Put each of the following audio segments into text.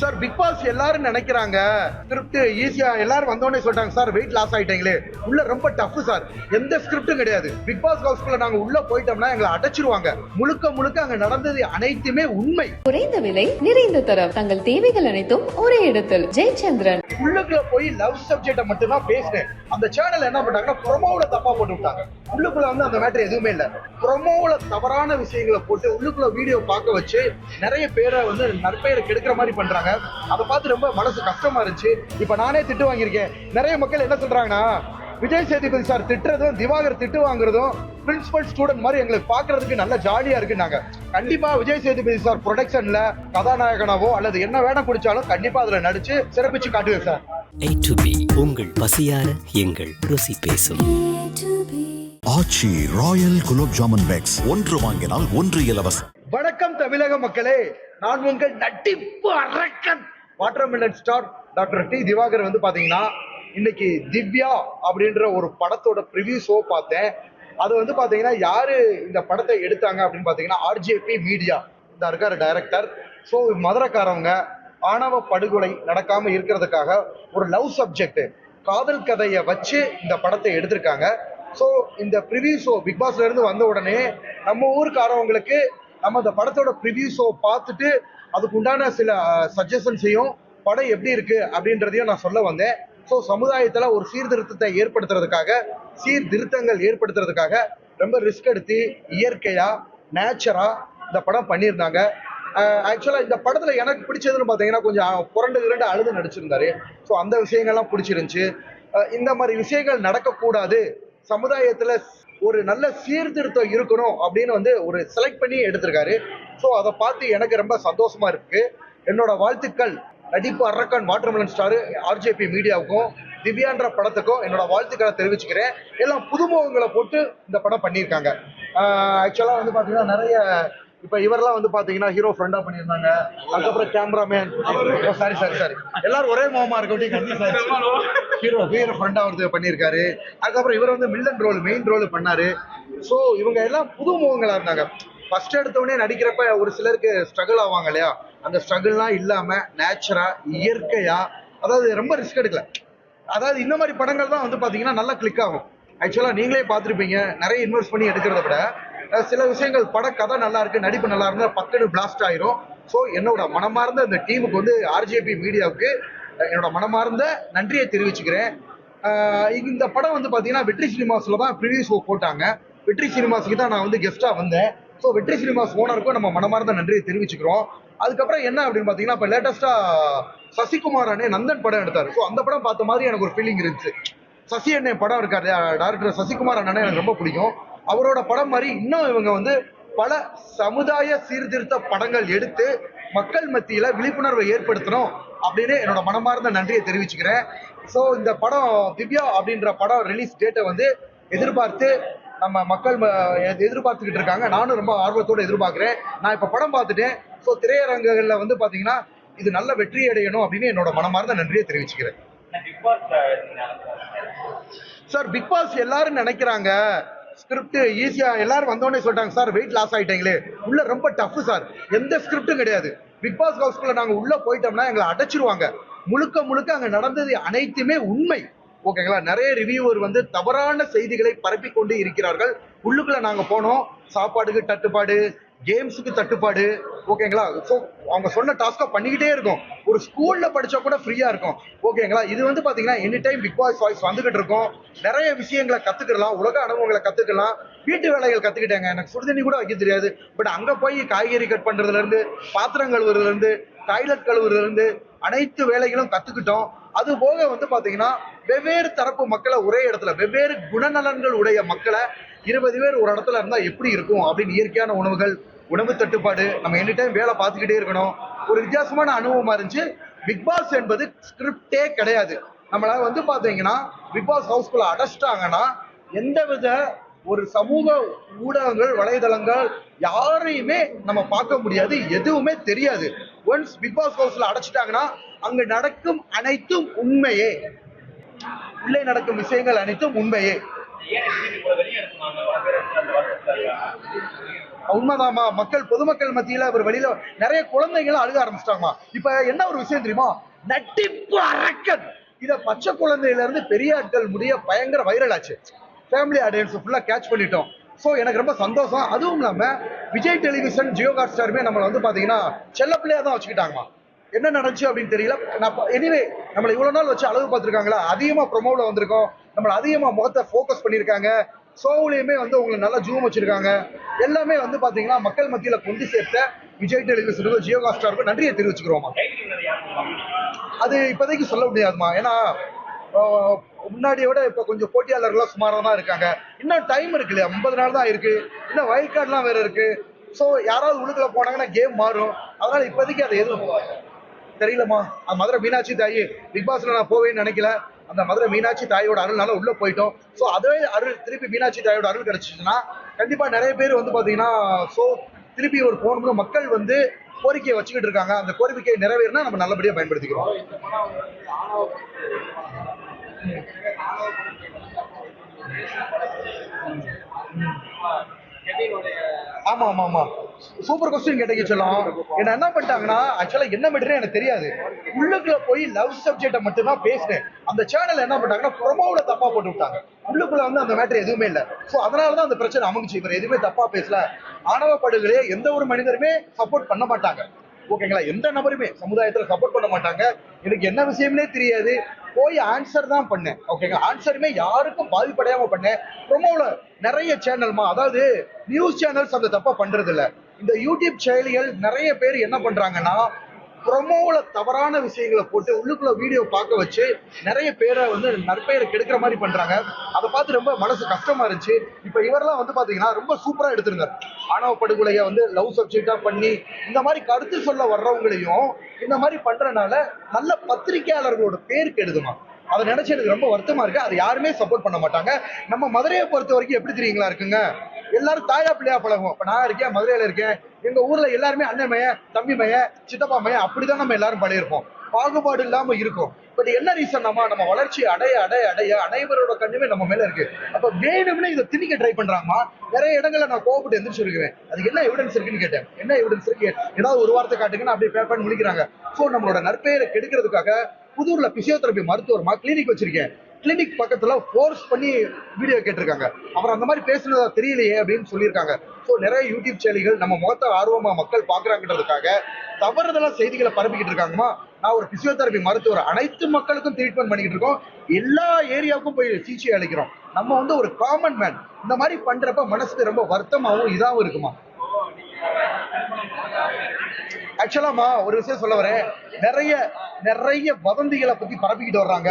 Sir big pass எல்லாரும் நினைக்கிறாங்க. Script ஈஸியா எல்லாரும் வந்தோடனே சொல்லிட்டாங்க சார் வெயிட் லாஸ் ஆயிட்டீங்களே. உள்ள ரொம்ப டஃப் சார். எந்த ஸ்கிரிப்டும் கிடையாது. பிக் பாஸ் ஹவுஸ்குள்ள நாங்க உள்ள போயிட்டோம்னா எங்களை அடைச்சிருவாங்க. முழுக்க முழுக்க அங்க நடந்தது அனைத்துமே உண்மை. குறைந்த விலை நிறைந்த தரம். தங்கள் தேவைகள் அனைத்தும் ஒரே இடத்தில். ஜெயச்சந்திரன். உள்ளுக்குள்ள போய் லவ் சப்ஜெக்ட மட்டும் தான் பேசினேன். அந்த சேனல் என்ன பண்ணாங்கன்னா ப்ரொமோல தப்பா போட்டு விட்டாங்க உள்ளுக்குள்ள வந்து அந்த மேட்டர் எதுவுமே இல்ல. ப்ரொமோல தவறான விஷயங்களை போட்டு உள்ளுக்குள்ள வீடியோ பார்க்க வச்சு நிறைய பேரை வந்து நற்பெயரை கெடுக்கிற மாதிரி பண்றாங்க. அதை பார்த்து ரொம்ப மனசு கஷ்டமா இருந்துச்சு. இப்ப நானே திட்டு வாங்கியிருக்கேன். நிறைய மக்கள் என்ன சொல்றாங்கன்னா விஜய் சேதுபதி சார் திட்டுறதும் திவாகர் திட்டு வாங்குறதும் பிரின்சிபல் ஸ்டூடெண்ட் மாதிரி எங்களுக்கு பார்க்கிறதுக்கு நல்ல ஜாலியா இருக்குன்னாங்க. கண்டிப்பா விஜய் சேதுபதி சார் ப்ரொடக்ஷன்ல கதாநாயகனாவோ அல்லது என்ன வேடம் குடிச்சாலும் கண்டிப்பா அதுல நடிச்சு சிறப்பிச்சு காட்டுவேன் சார். A to B உங்கள் பசியார எங்கள் ருசி பேசும். Aachi royal gulab jamun packs. ஒன்று வாங்கினால் ஒன்று இலவசம். வணக்கம் தமிழக மக்களே நான் உங்கள் நட்டிப்பு அரக்கன் watermelon star doctor D Diwakar வந்து பாத்தீங்கன்னா இன்னைக்கு திவ்யா அப்படின்ற ஒரு படத்தோட ப்ரிவியூ ஷோ பார்த்தேன். அது வந்து பாத்தீங்கன்னா யாரு இந்த படத்தை எடுத்தாங்க அப்படின்னு பாத்தீங்கன்னா ஆர்ஜேபி மீடியா இந்த இருக்காரு டைரக்டர் ஸோ மதுரைக்காரவங்க ஆணவ படுகொலை நடக்காம இருக்கிறதுக்காக ஒரு லவ் சப்ஜெக்ட் காதல் கதையை வச்சு இந்த படத்தை எடுத்திருக்காங்க. ஸோ இந்த ப்ரிவியூ ஷோ பிக் பாஸ்ல இருந்து வந்த உடனே நம்ம ஊருக்காரவங்களுக்கு நம்ம அந்த படத்தோட ப்ரிவியூ ஷோ பார்த்துட்டு அதுக்கு உண்டான சில சஜஷன்ஸையும் படம் எப்படி இருக்கு அப்படின்றதையும் நான் சொல்ல வந்தேன். ஸோ சமுதாயத்தில் ஒரு சீர்திருத்தத்தை ஏற்படுத்துறதுக்காக சீர்திருத்தங்கள் ஏற்படுத்துறதுக்காக ரொம்ப ரிஸ்க் எடுத்து இயற்கையா நேச்சரா இந்த படம் பண்ணியிருந்தாங்க. ஆக்சுவலாக இந்த படத்தில் எனக்கு பிடிச்சதுன்னு பார்த்தீங்கன்னா கொஞ்சம் புரண்டு இரண்டு அழுது நடிச்சிருந்தாரு. ஸோ அந்த விஷயங்கள்லாம் பிடிச்சிருந்துச்சு. இந்த மாதிரி விஷயங்கள் நடக்கக்கூடாது சமுதாயத்துல ஒரு நல்ல சீர்திருத்தம் இருக்கணும் அப்படின்னு வந்து ஒரு செலக்ட் பண்ணி எடுத்திருக்காரு. ஸோ அதை பார்த்து எனக்கு ரொம்ப சந்தோஷமா இருக்கு. என்னோட வாழ்த்துக்கள். நடிப்பு அரக்கன் மாற்றுமலன் ஸ்டாரு ஆர்ஜேபி மீடியாவுக்கும் திவ்யான்ற படத்துக்கும் என்னோட வாழ்த்துக்களை தெரிவிச்சுக்கிறேன். எல்லாம் புதுமுகங்களை போட்டு இந்த படம் பண்ணியிருக்காங்க. ஆக்சுவலாக வந்து பார்த்தீங்கன்னா நிறைய இப்போ இவரெல்லாம் வந்து பார்த்தீங்கன்னா ஹீரோ ஃப்ரெண்டா பண்ணியிருந்தாங்க. அதுக்கப்புறம் கேமராமேன் சாரி சாரி சாரி. எல்லாரும் ஒரே முகமா இருக்கட்டும் கண்டிப்பா ஹீரோ ஹீரோ ஃப்ரெண்டாக ஒருத்தர் பண்ணியிருக்காரு. அதுக்கப்புறம் இவர் வந்து மில்லன் ரோல் மெயின் ரோல் பண்ணாரு. ஸோ இவங்க எல்லாம் புது முகங்களா இருந்தாங்க. ஃபர்ஸ்ட் எடுத்தவொடனே நடிக்கிறப்ப ஒரு சிலருக்கு ஸ்ட்ரகிள் ஆவாங்க இல்லையா? அந்த ஸ்ட்ரகிள்லாம் இல்லாம நேச்சுரா இயற்கையா அதாவது ரொம்ப ரிஸ்க் எடுக்கல. அதாவது இந்த மாதிரி படங்கள் தான் வந்து பாத்தீங்கன்னா நல்லா கிளிக் ஆகும். ஆக்சுவலா நீங்களே பார்த்துருப்பீங்க. நிறைய இன்வெஸ்ட் பண்ணி எடுக்கிறத விட சில விஷயங்கள் பட கதை நல்லா இருக்கு நடிப்பு நல்லா இருந்தா பக்கத்து பிளாஸ்ட் ஆயிரும். ஸோ என்னோட மனமார்ந்த இந்த டீமுக்கு வந்து ஆர்ஜேபி மீடியாவுக்கு என்னோட மனமார்ந்த நன்றியை தெரிவிச்சுக்கிறேன். இந்த படம் வந்து பார்த்தீங்கன்னா வெற்றி சினிமாஸில் தான் ப்ரிவியூ ஷோ போட்டாங்க. வெற்றி சினிமாஸுக்கு தான் நான் வந்து கெஸ்ட்டாக வந்தேன். ஸோ வெற்றி சினிமாஸ் ஓனருக்கும் நம்ம மனமார்ந்த நன்றியை தெரிவிச்சுக்கிறோம். அதுக்கப்புறம் என்ன அப்படின்னு பார்த்தீங்கன்னா இப்போ லேட்டஸ்ட்டாக சசிகுமார் அண்ணே நந்தன் படம் எடுத்தார். ஸோ அந்த படம் பார்த்த மாதிரி எனக்கு ஒரு ஃபீலிங் இருந்துச்சு. சசி அண்ணன் படம் இருக்காரு டேரக்டர் சசிகுமார் அண்ணனே எனக்கு ரொம்ப பிடிக்கும். அவரோட படம் மாதிரி இன்னும் இவங்க வந்து பல சமுதாய சீர்திருத்த படங்கள் எடுத்து மக்கள் மத்தியில விழிப்புணர்வை ஏற்படுத்தணும் அப்படின்னு என்னோட மனமார்ந்த நன்றியை தெரிவிச்சுக்கிறேன். ஸோ இந்த படம் திவ்யா அப்படின்ற படம் ரிலீஸ் டேட்டை வந்து எதிர்பார்த்து நம்ம மக்கள் எதிர்பார்த்துக்கிட்டு இருக்காங்க. நானும் ரொம்ப ஆர்வத்தோட எதிர்பார்க்கிறேன். நான் இப்போ படம் பார்த்துட்டேன். ஸோ திரையரங்குகளில் வந்து பார்த்தீங்கன்னா இது நல்ல வெற்றி அடையணும் அப்படின்னு என்னோட மனமார்ந்த நன்றியை தெரிவிச்சுக்கிறேன். சார் பிக் பாஸ் எல்லாரும் நினைக்கிறாங்க. ஸ்கிரிப்ட் ஈஸியா எல்லாரும் வந்தோடனே சொல்லிட்டாங்க சார் வெயிட் லாஸ் ஆயிட்டீங்களே. உள்ள ரொம்ப டஃப் சார். எந்த ஸ்கிரிப்டும் கிடையாது. பிக் பாஸ் ஹவுஸ்குள்ள நாங்க உள்ள போயிட்டோம்னா எங்களை அடைச்சிருவாங்க. முழுக்க முழுக்க அங்க நடந்தது அனைத்துமே உண்மை. ஓகேங்களா நிறைய ரிவ்யூவர் வந்து தவறான செய்திகளை பரப்பி கொண்டு இருக்கிறார்கள். உள்ளுக்குள்ள நாங்க போனோம். சாப்பாடுக்கு தட்டுப்பாடு கேம்ஸுக்கு தட்டுப்பாடு ஓகேங்களா? ஸோ அவங்க சொன்ன டாஸ்க்கை பண்ணிக்கிட்டே இருக்கும். ஒரு ஸ்கூலில் படித்தா கூட ஃப்ரீயாக இருக்கும். ஓகேங்களா? இது வந்து பார்த்தீங்கன்னா any time Bigg Boss voice வந்துகிட்டு இருக்கும். நிறைய விஷயங்களை கற்றுக்கலாம் உலக அனுபவங்களை கற்றுக்கலாம் வீட்டு வேலைகள் கற்றுக்கிட்டாங்க எனக்கு சுடுதண்ணி கூட வைக்க தெரியாது. பட் அங்கே போய் காய்கறி கட் பண்ணுறதுலேருந்து பாத்திரம் கழுவுறதுலேருந்து டாய்லெட் கழுவுறதுலேருந்து அனைத்து வேலைகளும் கற்றுக்கிட்டோம் அது போக வந்து பார்த்தீங்கன்னா வெவ்வேறு தரப்பு மக்களை ஒரே இடத்துல வெவ்வேறு குணநலன்கள் உடைய மக்களை இருபது பேர் ஒரு இடத்துல இருந்தால் எப்படி இருக்கும் அப்படின்னு இயற்கையான உணவுகள் உணவு தட்டுப்பாடு நம்ம எனி டைம் வேலை பார்த்துக்கிட்டே இருக்கணும். ஒரு வித்தியாசமான அனுபவமா இருந்துச்சு. பிக் பாஸ் என்பது ஸ்கிரிப்டே கிடையாது. நம்மள வந்து பார்த்தீங்கன்னா பிக் பாஸ் ஹவுஸ்குள்ள அடைச்சிட்டாங்கன்னா எந்தவித ஒரு சமூக ஊடகங்கள் வலைதளங்கள் யாரையுமே நம்ம பார்க்க முடியாது எதுவுமே தெரியாது. ஒன்ஸ் பிக் பாஸ் ஹவுஸ்ல அடைச்சிட்டாங்கன்னா அங்கு நடக்கும் அனைத்தும் உண்மையே. உள்ளே நடக்கும் விஷயங்கள் அனைத்தும் உண்மையே. உண்மைதாம்மா. மக்கள் பொதுமக்கள் மத்தியில அவர் வெளியில நிறைய குழந்தைகள் அழுக ஆரம்பிச்சிட்டாங்கம்மா. இப்ப என்ன ஒரு விஷயம் தெரியுமா? நட்டிப்பு அரக்கன். இத பச்சை குழந்தையில இருந்து பெரிய ஆட்கள் முடிய பயங்கர வைரல் ஆச்சு. ஃபேமிலி ஆடியன்ஸ் ஃபுல்லா கேட்ச் பண்ணிட்டோம். ஸோ எனக்கு ரொம்ப சந்தோஷம். அதுவும் இல்லாம விஜய் டெலிவிஷன் ஜியோ ஹாட் ஸ்டாருமே நம்மளை வந்து பாத்தீங்கன்னா செல்ல பிள்ளையா தான் வச்சுக்கிட்டாங்கம்மா. என்ன நடந்துச்சு அப்படின்னு தெரியல. நான் எனிவே நம்மளை இவ்வளவு நாள் வச்சு அளவு பார்த்துருக்காங்களா? அதிகமா ப்ரொமோவில் வந்திருக்கோம். நம்மளை அதிகமாக முகத்தை ஃபோக்கஸ் பண்ணியிருக்காங்க. சோவுலையுமே வந்து உங்களை நல்லா ஜூம் வச்சுருக்காங்க. எல்லாமே வந்து பார்த்தீங்கன்னா மக்கள் மத்தியில் கொண்டு சேர்த்த விஜய் டெலிவிஷனுக்கும் ஜியோ ஹாட் நன்றியை தெரிவிச்சுக்கிறோமா அது இப்போதைக்கு சொல்ல முடியாதுமா ஏன்னா முன்னாடியை விட இப்போ கொஞ்சம் போட்டியாளர்கள்லாம் சுமாராக தான் இருக்காங்க. இன்னும் டைம் இருக்கு இல்லையா? ஐம்பது நாள் தான் இருக்கு. இன்னும் வைல்ட் கார்டுலாம் வேற இருக்கு. ஸோ யாராவது உள்ளுக்குள்ள போனாங்கன்னா கேம் மாறும். அதனால இப்போதைக்கு அதை எதுவும் தெரியலம்மா. அது மதுரை மீனாட்சி தாயி பிக் பாஸ்ல நான் போவேன்னு நினைக்கல. அந்த மதுரை மீனாட்சி தாயோட அருள்னால உள்ள போயிட்டோம். ஸோ அதே அருள் திருப்பி மீனாட்சி தாயோட அருள் கிடைச்சிச்சுன்னா கண்டிப்பா நிறைய பேர் வந்து பாத்தீங்கன்னா ஸோ திருப்பி ஒரு போகணும்னு மக்கள் வந்து கோரிக்கையை வச்சுக்கிட்டு இருக்காங்க. அந்த கோரிக்கையை நிறைவேறினா நம்ம நல்லபடியா பயன்படுத்திக்கிறோம். ஆமா ஆமா ஆமா. சூப்பர் கொஸ்டின் கேட்டீங்க சொல்லலாம். என்ன என்ன பண்ணிட்டாங்கன்னா ஆக்சுவலா என்ன மெட்டீரியல் எனக்கு தெரியாது. உள்ளுக்குள்ள போய் லவ் சப்ஜெக்ட மட்டும் தான் பேசினேன். அந்த சேனல் என்ன பண்ணிட்டாங்கன்னா ப்ரொமோல தப்பா போட்டு விட்டாங்க. உள்ளுக்குள்ள வந்து அந்த மேட்டர் எதுவுமே இல்ல. சோ அதனால தான் அந்த பிரச்சனை அமைஞ்சுச்சு. இவர் எதுவுமே தப்பா பேசல. ஆணவ படுகொலையை எந்த ஒரு மனிதருமே சப்போர்ட் பண்ண மாட்டாங்க. ஓகேங்களா? எந்த நபருமே சமுதாயத்துல சப்போர்ட் பண்ண மாட்டாங்க. எனக்கு என்ன விஷயம்னே தெரியாது. போய் ஆன்சர் தான் பண்ணேன். ஓகேங்களா ஆன்சருமே யாருக்கும் பாதிப்படையாம பண்ணேன். ப்ரொமோல நிறைய சேனல்மா அதாவது நியூஸ் சேனல்ஸ் அந்த தப்பா பண்றது இல்ல இந்த யூடியூப் செயலிகள் நிறைய பேர் என்ன பண்றாங்கன்னா ப்ரொமோவில் தவறான விஷயங்களை போட்டு உள்ளுக்குள்ள வீடியோ பார்க்க வச்சு நிறைய பேரை வந்து நற்பெயரை கெடுக்கிற மாதிரி பண்ணுறாங்க அதை பார்த்து ரொம்ப மனசு கஷ்டமா இருந்துச்சு. இப்போ இவரெல்லாம் வந்து பார்த்தீங்கன்னா ரொம்ப சூப்பராக எடுத்திருந்தார். ஆணவ படுகொலையை வந்து லவ் சப்ஜெக்டாக பண்ணி இந்த மாதிரி கருத்து சொல்ல வர்றவங்களையும் இந்த மாதிரி பண்ணுறனால நல்ல பத்திரிகையாளர்களோட பேர் கெடுதுமா. அதை நினைச்சு எனக்கு ரொம்ப வருத்தமா இருக்கு. அதை யாருமே சப்போர்ட் பண்ண மாட்டாங்க. நம்ம மதுரையை பொறுத்த வரைக்கும் எப்படி தெரியுங்களா இருக்குங்க? எல்லாரும் தாயா பிள்ளையா பழகும் இப்போ நான் இருக்கேன் மதுரையில இருக்கேன். எங்க ஊர்ல எல்லாருமே அண்ணன் மைய தம்பி மைய சித்தப்பா மைய அப்படிதான் நம்ம எல்லாரும் பழையிருப்போம் பாகுபாடு இல்லாம இருக்கும். பட் என்ன ரீசன் நம்ம நம்ம வளர்ச்சி அடைய அடைய அடைய அனைவரோட கண்ணுமே நம்ம மேல இருக்கு. அப்ப வேணும்னே இதை திணிக்க ட்ரை பண்றாமா நிறைய இடங்கள்ல நான் கோவப்பட்டு எந்திரிச்சு இருக்கிறேன் அதுக்கு என்ன எவிடன்ஸ் இருக்குன்னு கேட்டேன். என்ன எவிடன்ஸ் இருக்கு? ஏதாவது ஒரு வார்த்தை காட்டுங்கன்னு அப்படியே பேப்பர் முடிக்கிறாங்க. சோ நம்மளோட நற்பெயரை கெடுக்கிறதுக்காக புதூர்ல பிசியோதெரபி மருத்துவமா கிளினிக் வச்சிருக்கேன். கிளினிக் பக்கத்துல ஃபோர்ஸ் பண்ணி வீடியோ கேட்டிருக்காங்க. அப்புறம் அந்த மாதிரி பேசுனதா தெரியலையே அப்படின்னு சொல்லியிருக்காங்க. ஸோ நிறைய யூடியூப் செயலிகள் நம்ம முகத்தை ஆர்வமா மக்கள் பாக்குறாங்கன்றதுக்காக தவறுதலா செய்திகளை பரப்பிக்கிட்டு இருக்காங்கம்மா. நான் ஒரு பிசியோதெரபி மருத்துவர். அனைத்து மக்களுக்கும் ட்ரீட்மெண்ட் பண்ணிக்கிட்டு இருக்கோம். எல்லா ஏரியாவுக்கும் போய் சிகிச்சை அளிக்கிறோம். நம்ம வந்து ஒரு காமன் மேன் இந்த மாதிரி பண்றப்ப மனசுக்கு ரொம்ப வருத்தமாவும் இதாகவும் இருக்குமா? ஆக்சுவலாமா ஒரு விஷயம் சொல்ல வரேன். நிறைய நிறைய வதந்திகளை பத்தி பரப்பிக்கிட்டு வர்றாங்க.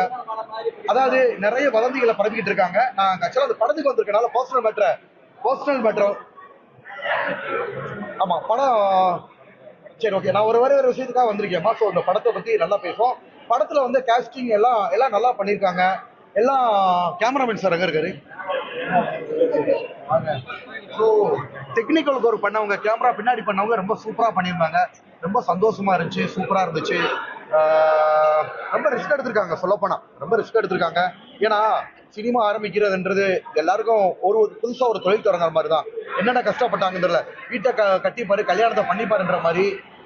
அதாவது நிறைய வதந்திகளை பரப்பிக்கிட்டு இருக்காங்க. நான் ஆக்சுவலா அந்த படத்துக்கு வந்திருக்கனால பர்சனல் மேட்ரு பர்சனல் மேட்ரு ஆமா படம் சரி ஓகே நான் ஒரு வரை ஒரு விஷயத்துக்காக வந்திருக்கேன் ஸோ இந்த படத்தை பத்தி நல்லா பேசுவோம். படத்துல வந்து கேஸ்டிங் எல்லாம் எல்லாம் நல்லா பண்ணியிருக்காங்க. எல்லாம் கேமராமேன் சார் அங்கே இருக்காரு. ஸோ டெக்னிக்கல் ஒர்க் பண்ணவங்க கேமரா பின்னாடி பண்ணவங்க ரொம்ப சூப்பரா பண்ணியிருந்தாங்க. ரொம்ப சந்தோஷமா இருந்துச்சு சூப்பரா இருந்துச்சு. ரொம்ப ரிஸ்க் எடுத்திருக்காங்க சொல்லப்போனா. ரொம்ப ரிஸ்க் எடுத்திருக்காங்க. ஏன்னா சினிமா ஆரம்பிக்கிறதுன்றது எல்லாருக்கும் ஒரு ஒரு புதுசா ஒரு தொழில் தொடங்குற மாதிரி தான் என்னென்ன கஷ்டப்பட்டாங்கன்னு தெரியல. வீட்டை க கட்டிப்பாரு கல்யாணத்தை பண்ணிப்பாருன்ற மாதிரி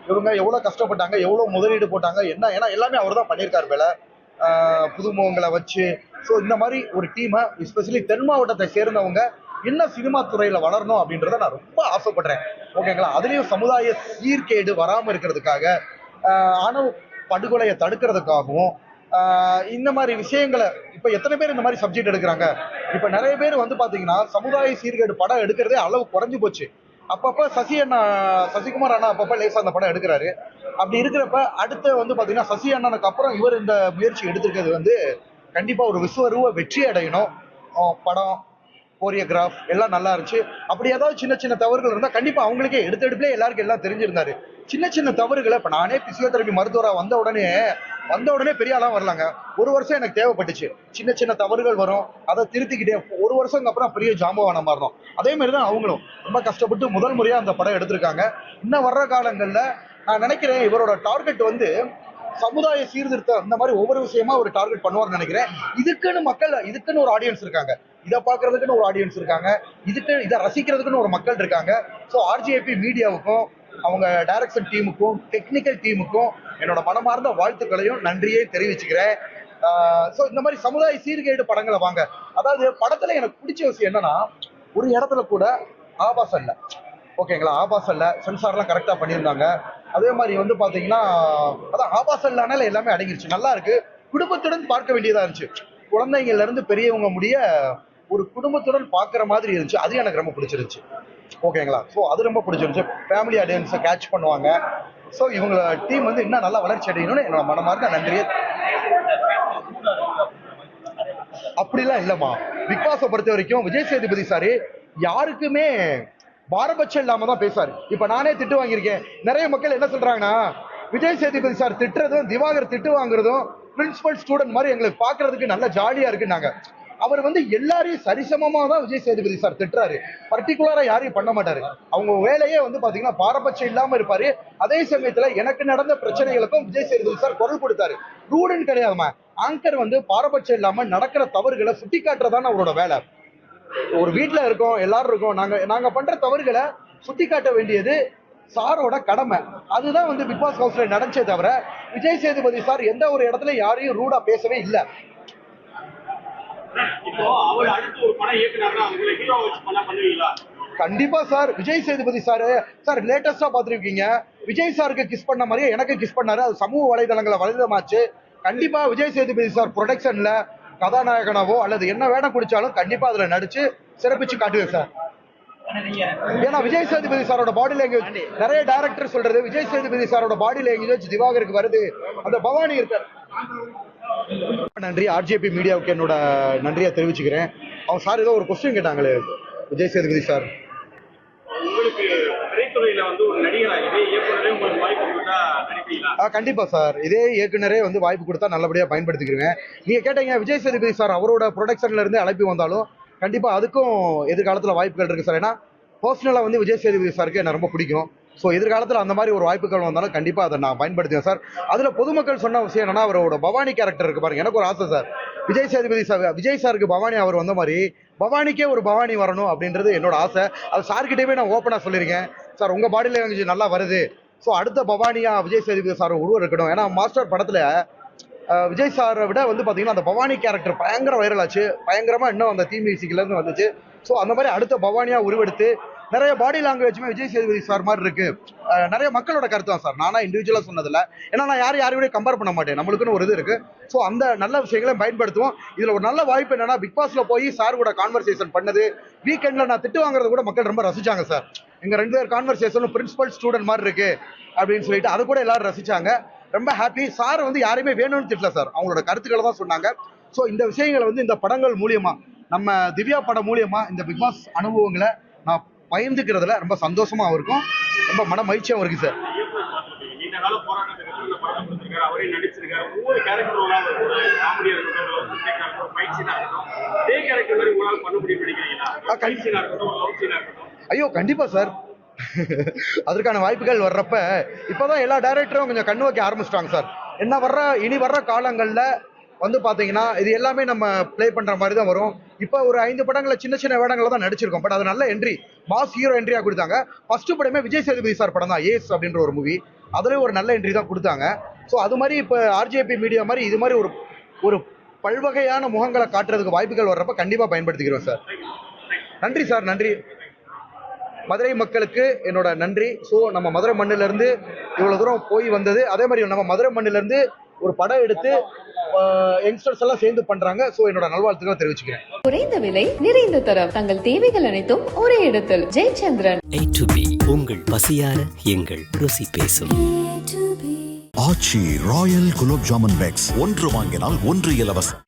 இவங்க எவ்வளோ கஷ்டப்பட்டாங்க எவ்வளோ முதலீடு போட்டாங்க என்ன ஏன்னா எல்லாமே அவர் தான் பண்ணியிருக்காரு வேலை. புதுமுகங்களை வச்சு. ஸோ இந்த மாதிரி ஒரு டீமை எஸ்பெஷலி தென் மாவட்டத்தை சேர்ந்தவங்க இன்னும் சினிமா துறையில் வளரணும் அப்படின்றத நான் ரொம்ப ஆசைப்படுறேன். ஓகேங்களா அதுலேயும் சமுதாய சீர்கேடு வராமல் இருக்கிறதுக்காக ஆனால் ஆணவ படுகொலையை தடுக்கிறதுக்காகவும் இந்த மாதிரி விஷயங்களை இப்போ எத்தனை பேர் இந்த மாதிரி சப்ஜெக்ட் எடுக்கிறாங்க? இப்போ நிறைய பேர் வந்து பார்த்தீங்கன்னா சமுதாய சீர்கேடு படம் எடுக்கிறதே அளவு குறைஞ்சு போச்சு. அப்பப்போ சசி அண்ணா சசிகுமார் அண்ணா அப்பப்போ லேசாக அந்த படம் எடுக்கிறாரு. அப்படி இருக்கிறப்ப அடுத்து வந்து பார்த்தீங்கன்னா சசி அண்ணனுக்கு அப்புறம் இவர் இந்த முயற்சி எடுத்திருக்கிறது வந்து கண்டிப்பாக ஒரு விஸ்வரூப வெற்றி அடையணும். படம் கோரியோகிராஃப் எல்லாம் நல்லா இருந்துச்சு. அப்படி ஏதாவது சின்ன சின்ன தவறுகள் இருந்தால் கண்டிப்பாக அவங்களுக்கே எடுத்தெடுப்பிலே எல்லாருக்கும் எல்லாம் தெரிஞ்சிருந்தாரு. சின்ன சின்ன தவறுகளை இப்போ நானே பிசியோதெரபி மருத்துவரா வந்த உடனே வந்த உடனே பெரிய ஆளாக வரலாங்க. ஒரு வருஷம் எனக்கு தேவைப்பட்டுச்சு. சின்ன சின்ன தவறுகள் வரும். அதை திருத்திக்கிட்டே ஒரு வருஷம் அப்புறம் பெரிய ஜாம்பவான மாறணும். அதே மாதிரி தான் அவங்களும். ரொம்ப கஷ்டப்பட்டு முதல் முறையாக அந்த படம் எடுத்திருக்காங்க. இன்னும் வர்ற காலங்களில் நான் நினைக்கிறேன் இவரோட டார்கெட் வந்து சமுதாய சீர்திருத்தம் இந்த மாதிரி ஒவ்வொரு விஷயமா ஒரு டார்கெட் பண்ணுவார்னு நினைக்கிறேன். இதுக்குன்னு மக்கள் இதுக்குன்னு ஒரு ஆடியன்ஸ் இருக்காங்க. இதை பார்க்கறதுக்குன்னு ஒரு ஆடியன்ஸ் இருக்காங்க. இதுக்கு இதை ரசிக்கிறதுக்குன்னு ஒரு மக்கள் இருக்காங்க. ஸோ ஆர்ஜிஏபி மீடியாவுக்கும் அவங்க டைரக்ஷன் டீமுக்கும் டெக்னிக்கல் டீமுக்கும் என்னோட மனமார்ந்த வாழ்த்துக்களையும் நன்றியை தெரிவிச்சுக்கிறேன். ஸோ இந்த மாதிரி சமுதாய சீர்கேடு படங்களை வாங்க. அதாவது படத்துல எனக்கு பிடிச்ச விஷயம் என்னன்னா ஒரு இடத்துல கூட ஆபாசம் இல்லை. ஓகேங்களா ஆபாசம் இல்லை. சென்சார்லாம் கரெக்டாக பண்ணியிருந்தாங்க. அதே மாதிரி வந்து பார்த்தீங்கன்னா அதான் ஆபாசம் இல்லைனால எல்லாமே அடங்கிருச்சு. நல்லா இருக்கு. குடும்பத்துடன் பார்க்க வேண்டியதாக இருந்துச்சு. குழந்தைங்கள்லேருந்து பெரியவங்க முடிய ஒரு குடும்பத்துடன் பார்க்குற மாதிரி இருந்துச்சு. அது எனக்கு ரொம்ப பிடிச்சிருந்துச்சு. ஓகேங்களா ஸோ அது ரொம்ப பிடிச்சிருந்துச்சு. ஃபேமிலி ஆடியன்ஸை கேட்ச் பண்ணுவாங்க. ஸோ இவங்க டீம் வந்து இன்னும் நல்லா வளர்ச்சி அடையணும்னு என்னோட மனமார்ந்த நன்றியை. அப்படிலாம் இல்லைம்மா. பிக் பாஸை பொறுத்த வரைக்கும் விஜய் சேதுபதி சார் யாருக்குமே பாரபட்சம் இல்லாம தான் பேசுவார் இப்ப நானே திட்டு வாங்கியிருக்கேன். நிறைய மக்கள் என்ன சொல்றாங்கன்னா விஜய் சேதுபதி சார் திட்டுறதும் திவாகர் திட்டு வாங்குறதும் பிரின்சிபல் ஸ்டூடெண்ட் மாதிரி எங்களுக்கு பாக்குறதுக்கு நல்ல ஜாலியா இருக்குன்னாங்க. அவர் வந்து எல்லாரையும் சரிசமமாக தான் விஜய் சேதுபதி சார் திட்டுறாரு. பர்டிகுலராக யாரையும் பண்ண மாட்டாரு. அவங்க வேலையே வந்து பார்த்தீங்கன்னா பாரபட்சம் இல்லாமல் இருப்பாரு. அதே சமயத்தில் எனக்கு நடந்த பிரச்சனைகளுக்கும் விஜய் சேதுபதி சார் குரல் கொடுத்தாரு. ரூடுன்னு கிடையாதுமா ஆங்கர் வந்து பாரபட்சம் இல்லாமல் நடக்கிற தவறுகளை சுட்டி காட்டுறதான அவரோட வேலை. ஒரு வீட்டில் இருக்கோம் எல்லாரும் இருக்கோம். நாங்கள் நாங்க பண்ற தவறுகளை சுட்டி காட்ட வேண்டியது சாரோட கடமை. அதுதான் வந்து பிக் பாஸ் ஹவுஸ்ல நடந்துச்சே தவிர விஜய் சேதுபதி சார் எந்த ஒரு இடத்துல யாரையும் ரூடா பேசவே இல்லை. இப்போ அவர் அடுத்து ஒரு படம் இயக்குனாருன்னா ஹீரோ வச்சு பண்ணுவீங்களா? கண்டிப்பா sir. Vijay Sethupathi sir sir லேட்டஸ்டா பாத்திருக்கீங்க விஜய் சாருக்கு கிஸ் பண்ண மாதிரியே எனக்கு கிஸ் பண்ணாரு. அது சமூக வலைதளங்களை வலைதளமாச்சு. கண்டிப்பா விஜய் சேதுபதி சார் ப்ரொடக்ஷன்ல கதாநாயகனாவோ அல்லது என்ன வேடம் குடிச்சாலும் கண்டிப்பா அதுல நடிச்சு சிறப்பிச்சு காட்டுவேன் சார். ஏன்னா விஜய் சேதுபதி சாரோட பாடி லாங்குவேஜ் நிறைய டைரக்டர் சொல்றது. விஜய் சேதுபதி சாரோட பாடி லாங்குவேஜ் திவாகருக்கு வருது. அந்த பவானி இருக்கார். நன்றி. ஆர்ஜேபி மீடியாவுக்கு என்னோட நன்றியை தெரிவிச்சுக்கிறேன். அவங்க சார் ஏதோ ஒரு கொஸ்டின் கேட்டாங்களே. விஜய் சேதுபதி சார். கண்டிப்பா சார். இதே இயக்குனரே வந்து வாய்ப்பு கொடுத்தா நல்லபடியா பயன்படுத்திக்கிறேன் நீங்க கேட்டீங்க விஜய் சேதுபதி சார் அவரோட ப்ரொடக்ஷன்ல இருந்து அழைப்பு வந்தாலும் கண்டிப்பா அதுக்கும் எதிர்காலத்துல வாய்ப்புகள் இருக்கு சார். ஏன்னா பர்சனலா வந்து விஜய் சேதுபதி சாருக்கு எனக்கு ரொம்ப பிடிக்கும். ஸோ எதிர்காலத்தில் அந்த மாதிரி ஒரு வாய்ப்புகள் வந்தாலும் கண்டிப்பாக அதை நான் பயன்படுத்துவேன் சார். அதில் பொதுமக்கள் சொன்ன விஷயம் என்னன்னா அவரோட பவானி கேரக்டர் இருக்கு பாருங்க. எனக்கு ஒரு ஆசை சார். விஜய் சேதுபதி சார் விஜய் சாருக்கு பவானி அவர் வந்த மாதிரி பவானிக்கே ஒரு பவானி வரணும் அப்படின்றது என்னோட ஆசை. அது சார்கிட்டயுமே நான் ஓப்பனாக சொல்லியிருக்கேன். சார் உங்கள் பாடி லாங்குவேஜ் நல்லா வருது. ஸோ அடுத்த பவானியா விஜய் சேதுபதி சார் உருவம் இருக்கணும் ஏன்னா மாஸ்டர் படத்தில் விஜய் சாரை விட வந்து பார்த்தீங்கன்னா அந்த பவானி கேரக்டர் பயங்கர வைரல் ஆச்சு. பயங்கரமாக இன்னும் அந்த தீ மியூசிக்லேருந்து வந்துச்சு. ஸோ அந்த மாதிரி அடுத்த பவானியாக உருவெடுத்து நிறைய பாடி லாங்குவேஜுமே விஜய் சேதுபதி சார் மாதிரி இருக்கு. நிறைய மக்களோட கருத்து தான் சார் நானா இண்டிவிஜுவலாக சொன்னதில்ல. ஏன்னா நான் யார் யாரையும் கம்பேர் பண்ண மாட்டேன். நம்மளுக்குன்னு ஒரு இது இருக்கு. ஸோ அந்த நல்ல விஷயங்களையும் பயன்படுத்துவோம். இதில் ஒரு நல்ல வாய்ப்பு என்னன்னா பிக் பாஸ்ல போய் சார் கூட கான்வர்சேஷன் பண்ணது வீக்கெண்ட்ல நான் திட்டு வாங்குறது கூட மக்கள் ரொம்ப ரசிச்சாங்க சார் எங்க ரெண்டு பேர் கான்வர்சேஷனும் பிரின்சிபல் ஸ்டூடெண்ட் மாதிரி இருக்கு அப்படின்னு சொல்லிட்டு அது கூட எல்லாரும் ரசிச்சாங்க. ரொம்ப ஹாப்பி சார் வந்து யாரையுமே வேணும்னு திட்டல சார் அவங்களோட கருத்துக்களை தான் சொன்னாங்க. ஸோ இந்த விஷயங்களை வந்து இந்த படங்கள் மூலியமா நம்ம திவ்யா படம் மூலியமா இந்த பிக் பாஸ் அனுபவங்களை நான் பயந்துக்கிறதுல ரொம்ப சந்தோஷமாகவும் இருக்கும். ரொம்ப மன மகிழ்ச்சியாகவும் இருக்கு சார். ஆ, ஐயோ கண்டிப்பா சார். அதற்கான வாய்ப்புகள் வர்றப்ப இப்போதான் எல்லா டைரக்டரும் கொஞ்சம் கண்ணு வைக்க ஆரம்பிச்சிட்டாங்க சார். என்ன வர்ற இனி வர்ற காலங்களில் வந்து பார்த்தீங்கன்னா இது எல்லாமே நம்ம ப்ளே பண்ணுற மாதிரி தான் வரும். இப்போ ஒரு ஐந்து படங்களை சின்ன சின்ன வேடங்களில் தான் நடிச்சிருக்கோம். பட் அது நல்ல என்ட்ரி பாஸ் ஹீரோ என்ட்ரியாக கொடுத்தாங்க. ஃபர்ஸ்ட் படமே விஜய் சேதுபதி சார் படம் தான். ஏஸ் அப்படின்ற ஒரு மூவி அதுலேயும் ஒரு நல்ல என்ட்ரி தான் கொடுத்தாங்க. ஸோ அது மாதிரி இப்போ ஆர்ஜேபி மீடியா மாதிரி இது மாதிரி ஒரு ஒரு பல்வகையான முகங்களை காட்டுறதுக்கு வாய்ப்புகள் வர்றப்ப கண்டிப்பாக பயன்படுத்திக்கிறோம் சார் நன்றி சார் நன்றி. மதுரை மக்களுக்கு என்னோட நன்றி. ஸோ நம்ம மதுரை மண்ணிலேருந்து இவ்வளோ தூரம் போய் வந்தது. அதே மாதிரி நம்ம மதுரை மண்ணிலேருந்து ஒரு படம் எடுத்து யங்ஸ்டர்ஸ் எல்லாம் சேர்ந்து பண்றாங்க. ஸோ என்னோட நல்வாழ்த்துக்களை தெரிவிச்சுக்கிறேன். குறைந்த விலை நிறைந்த தரம். தங்கள் தேவைகள் அனைத்தும் ஒரே இடத்தில். ஜெயச்சந்திரன். A to B உங்கள் பசியார எங்கள் ருசி பேசும். Aachi royal gulab jamun packs. ஒன்று வாங்கினால் ஒன்று இலவசம்.